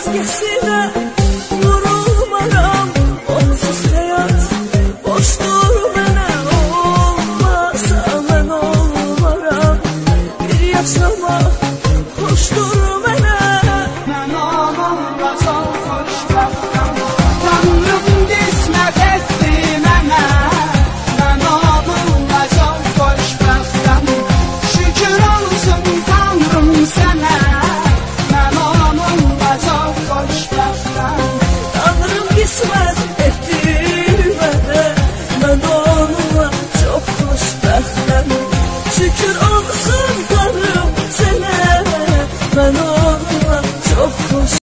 özgəsinə vurulmaram Onsuz həyat boşdur mənə Olmasa mən olmaram Bir yaşamaq xoşdur mənə Mən onunla çox xoşbəxt kısmet etti bana Ben onunla çok hoşbahtım Şükür olsun tanrım